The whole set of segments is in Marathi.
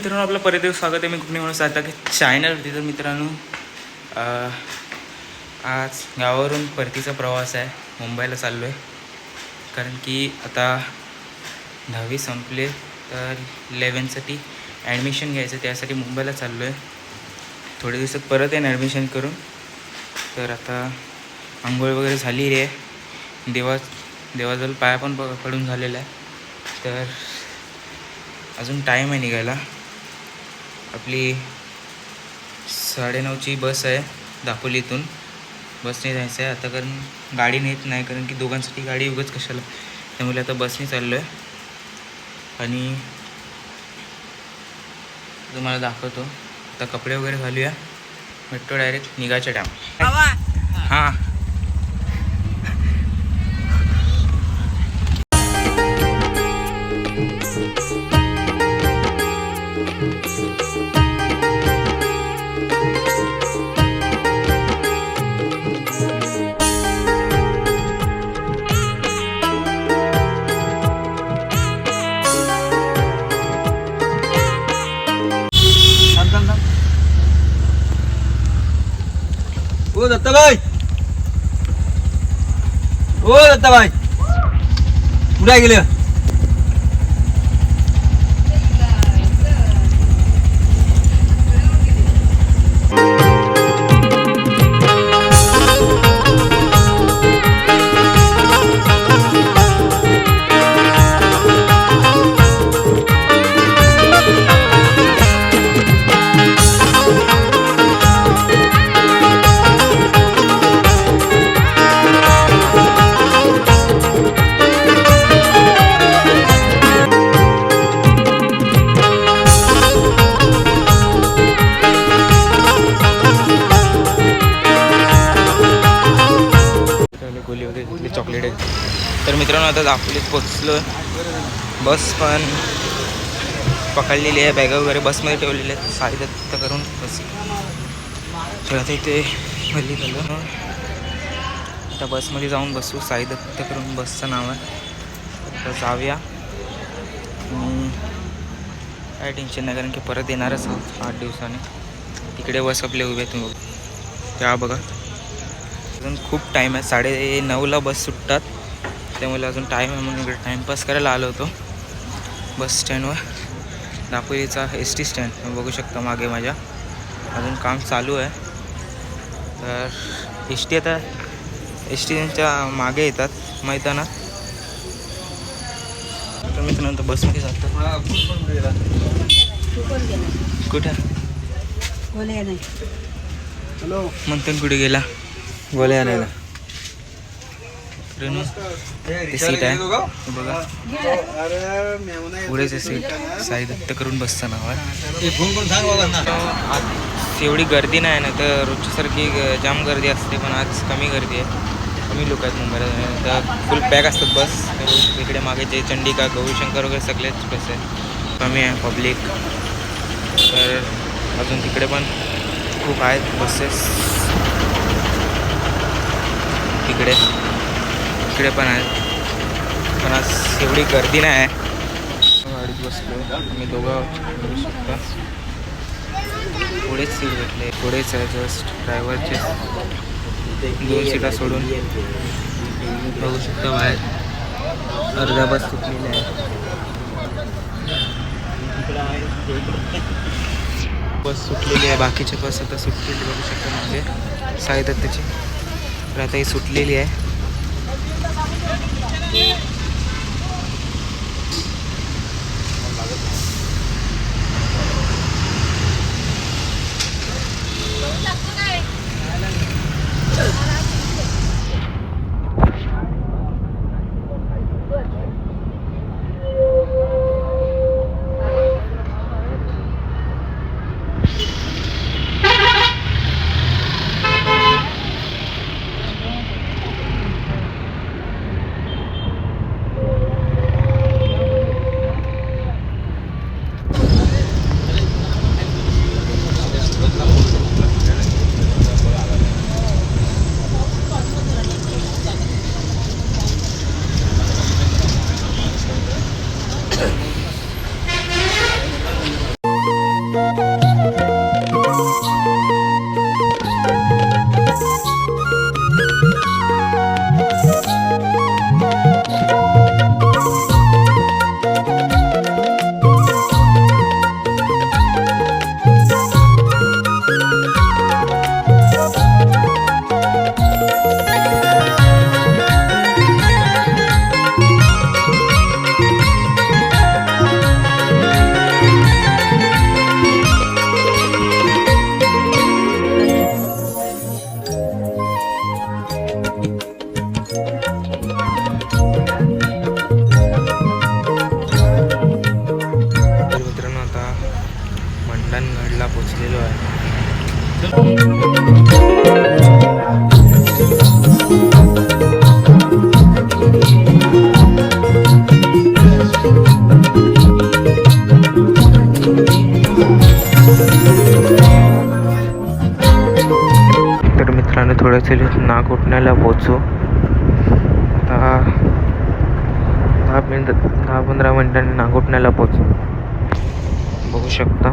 मित्रांनो आपलं परत एक स्वागत आहे. मी कुठे म्हणून आता की चॅनलवरती तर मित्रांनो आज गावावरून परतीचा प्रवास आहे. मुंबईला चाललो आहे कारण की आता दहावी संपले तर इलेवनसाठी ॲडमिशन घ्यायचं त्यासाठी मुंबईला चाललो आहे थोड्या दिवसात परत येईन ॲडमिशन करून. तर आता आंघोळ वगैरे झाली रे देवा देवाजवळ पाया पण प- पडून झालेला आहे. तर अजून टाईम आहे निघायला. आपली साडेनऊची बस आहे दापोलीतून. बसने जायचं आहे आता कारण गाडी नेत नाही कारण की दोघांसाठी गाडी उगाच कशाला. त्यामुळे आता बसने चाललो आहे आणि तुम्हाला दाखवतो. आता कपडे वगैरे घालूया. भेटतो डायरेक्ट निघायच्या टाईम हां. ઓ દત્તાભાઈ ઓ દત્તાભાઈ ઉડાઈ ગયેલા चॉकलेट वगैरे चॉकलेट तर मित्रांनो आता दापोलीत पोचलो. बस पण पकडलेली आहे. बॅगा वगैरे बसमध्ये ठेवलेली आहेत. साडी दत्त करून बस. तर आता इथे हल्ली झालं. आता बसमध्ये जाऊन बसू. साई दत्त करून बसचं नाव आहे. आता जाऊया. काय टेन्शन नाही कारण की परत येणारच आठ दिवसाने. तिकडे बस आपले उभे आहेत. तुम्ही त्या बघा. अजून खूप टाईम आहे. साडे नऊला बस सुटतात. त्यामुळे अजून टाईम आहे म्हणून इकडे टाईमपास करायला आलो होतो. बस स्टँडवर दापोलीचा एस टी स्टँड बघू शकता मागे माझ्या. अजून काम चालू आहे. तर एस टी आता एस टी त्यांच्या मागे येतात मैदानात. तर मित्रांनो बसमध्ये जातो. कुठं? हॅलो मंथन कुठे गेला? गोले आणायला. सीट आहे. हे बघा. पुढेच सीट साई दत्त करून ना. आज एवढी गर्दी नाही ना तर रोजच्यासारखी ग- जाम गर्दी असते पण आज कमी गर्दी आहे. कमी लोक आहेत मुंबईला. तर फुल पॅक असतात बस. इकडे मागे जे चंडिका गौरीशंकर वगैरे सगळेच बस आहे कमी आहे पब्लिक तर अजून तिकडे पण खूप आहेत बसेस तिकडे तिकडे पण आहे. पण आज एवढी गर्दी नाही. आहे गाडीत बसलो. मी दोघं बघू शकता. पुढेच सीट भेटले. पुढेच आहे जस्ट ड्रायव्हरचे दोन सीटा सोडून. बघू शकता बाहेर. अर्धा बस सुटलेली आहे. बस सुटलेली आहे. बाकीचे बस आता सुटलेली बघू शकता म्हणजे साई दत्ताची. तर आता ही सुटलेली आहे. थोडंसं नाग उठण्याला पोचू. दहा दहा मिनटं दहा पंधरा मिनिटांनी नागोठण्याला पोचू. बघू शकता.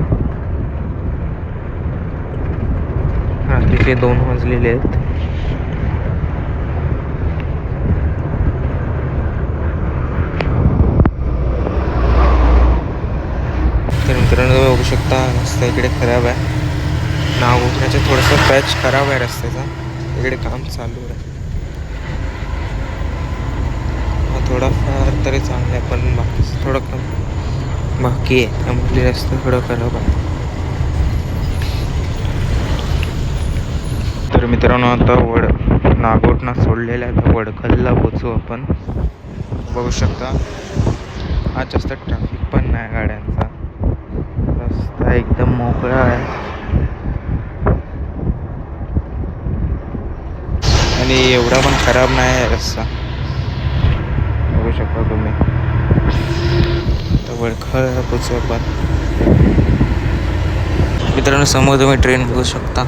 रात्रीचे दोन वाजलेले आहेत. मित्रांनो बघू शकता रस्ता इकडे खराब आहे. नाव उठण्याचा थोडंसं पॅच खराब आहे रस्त्याचा. इकडे काम चालू आहे हा थोडाफार तरी चांगला आहे पण बाकी थोडं कम. बाकी आहे. त्यामुळे रस्ता थोडं खराब आहे तर मित्रांनो आता वड नागोटना सोडलेला आहे. वडखलला पोचू आपण. बघू शकता. हा जास्त ट्रॅफिक पण नाही गाड्यांचा. रस्ता एकदम मोकळा आहे. आणि एवढा पण खराब नाही आहे रस्ता. बघू शकता तुम्ही. तर वडखळ आपण मित्रांनो समोर तुम्ही ट्रेन बघू शकता.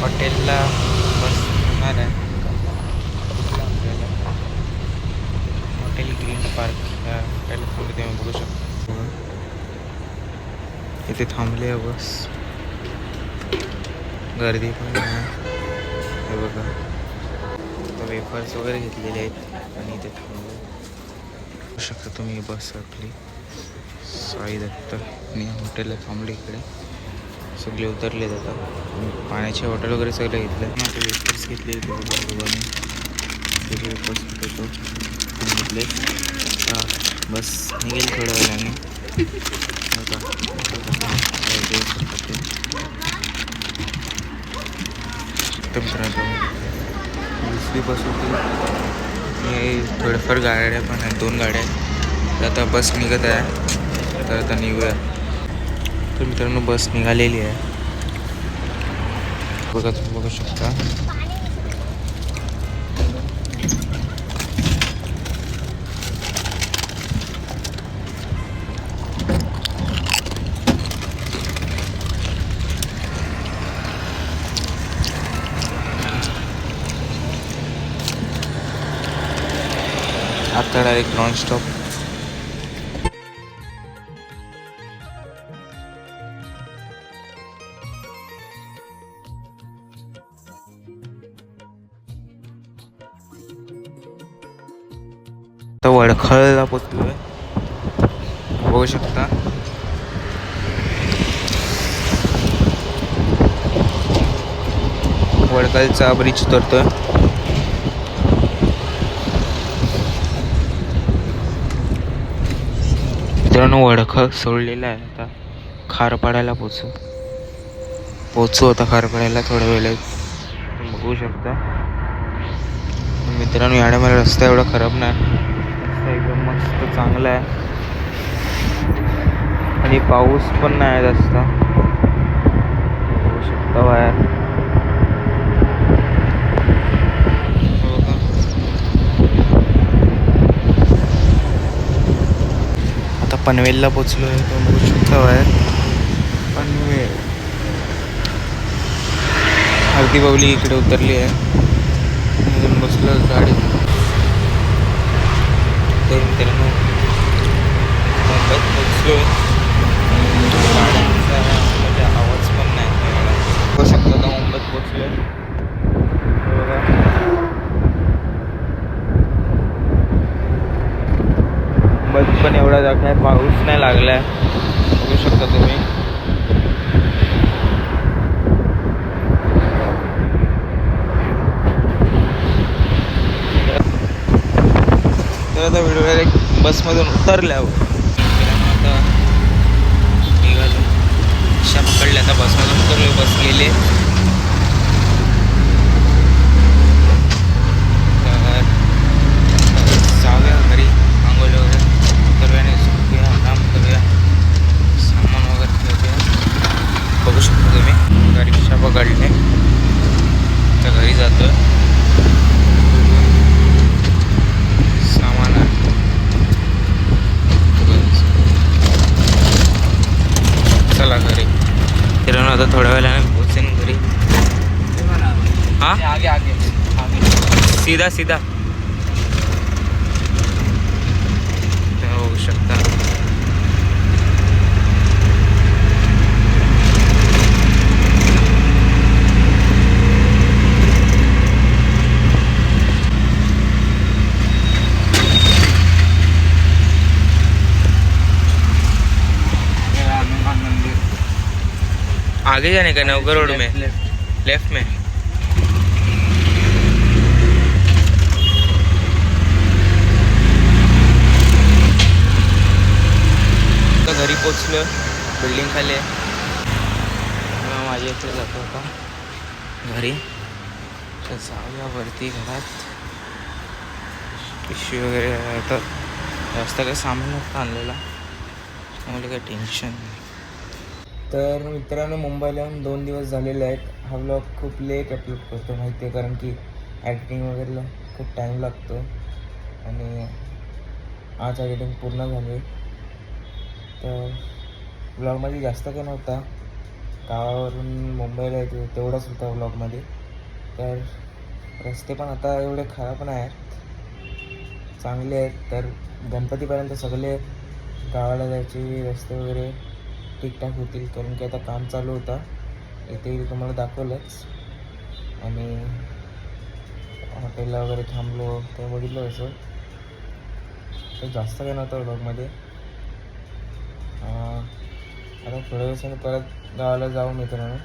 हॉटेलला बसणार आहे. हॉटेल ग्रीन पार्क या हॉटेलसमोर तुम्ही बघू शकता. इथे थांबले आहे बस. गर्दी पण आहे. हे बघा. तर वेफर्स वगैरे घेतलेले आहेत आणि इथे थांबले. शकता तुम्ही बस आपली. साई दत्त आणि हॉटेलला थांबले इकडे. सगळे उतरले जातात पाण्याचे हॉटेल वगैरे सगळं घेतलं. आता वेफर्स घेतले वेफर्स घेतले बस निघेल थोड्या वेळाने. दुसरी बस होती हे थोड्याफार गाड्या पण आहेत दोन गाड्या आहेत आता बस निघत आहे तर आता निघूया तर मित्रांनो बस निघालेली आहे. बघा तुम्ही बघू शकता. आता डायरेक्ट नॉन स्टॉप आता वडखळला पोचलोय. बघू शकता. वडखलचा ब्रिज उतरतोय. मित्रांनो वडखळ सोडलेला आहे. आता खारपाड्याला पोचू. पोचू आता खारपाड्याला थोड्या वेळेत. बघू शकता. मित्रांनो याडा मला रस्ता एवढा खराब नाही. रस्ता एकदम मस्त चांगला आहे. आणि पाऊस पण नाही रस्ता. बघू शकता बाहेर हो का? आता पनवेलला पोचलो आहे तो बघू शकता आहे पनवेल हळदी बावली इकडे उतरली आहे. अजून बसलो गाडी तर मित्रांनो मुंबईत पोचलो. गाड्यांचा म्हणजे आवाज पण नाही. बघू शकतो आता मुंबईत पोचलो बघा मुंबईत पण एवढा जा काय पाऊस नाही लागलाय. बघू शकता तुम्ही. तर आता व्हिडिओ डायरेक्ट बसमधून उतरल्यावर आता निघालो. रिक्षा पकडल्या आता बसमधून उतरलो बस गेले. बघा रिक्षा बघडले तर घरी जातो. सामान चला घरी. फिरून आता थोड्या वेळाने पोचेन घरी. हां? सीधा सीधा. आगे जाने का नौका रोड में? लेफ्ट में? घरी पोचलो बिल्डिंग खाली आहे. माझ्या इथे जातो आता. घरी? तर जाऊया वरती घरात. पिशवी वगैरे तर जास्त काही सामान नव्हतं आणलेला. त्यामुळे काही टेन्शन नाही. तर मित्रांनो मुंबईला येऊन दोन दिवस झालेले आहेत. हा ब्लॉग खूप लेट अपलोड करतो माहिती आहे कारण की ॲडिटिंग वगैरेला खूप टाईम लागतो. आणि आज एडिटिंग पूर्ण झाली. तर ब्लॉगमध्ये जास्त काही नव्हता. गावावरून मुंबईला येतो तेवढाच होता ब्लॉगमध्ये तर रस्ते पण आता एवढे खराब नाही आहेत. चांगले आहेत. तर गणपतीपर्यंत सगळे गावाला जायचे रस्ते वगैरे ठीकठाक होतील कारण की आता काम चालू होता. इथे तुम्हाला दाखवलंच. आणि हॉटेलला वगैरे थांबलो ते बघितलं असं. तर जास्त काही नव्हतं ब्लॉगमध्ये आता थोड्या दिवसांनी परत गावाला जाऊ मित्रांनो.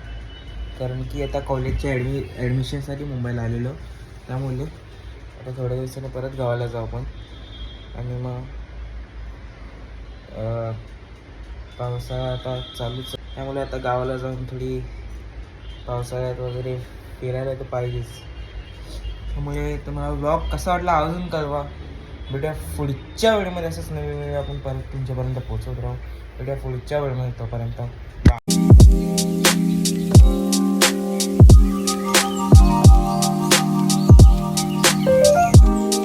कारण की आता कॉलेजच्या ॲडमि ॲडमिशनसाठी मुंबईला आलेलो. त्यामुळे आता थोड्या दिवसांनी परत गावाला जाऊ आपण. आणि मग पावसाळा आता चालूच आहे. त्यामुळे आता गावाला जाऊन थोडी पावसाळ्यात वगैरे फिरायला तर पाहिजेच. त्यामुळे तुम्हाला ब्लॉग कसा वाटला अजून कळवा. भेटूया पुढच्या वेळेमध्ये असंच नवीन वेळ आपण परत तुमच्यापर्यंत पोहोचवत राहू. भेटूया पुढच्या वेळेमध्ये तोपर्यंत.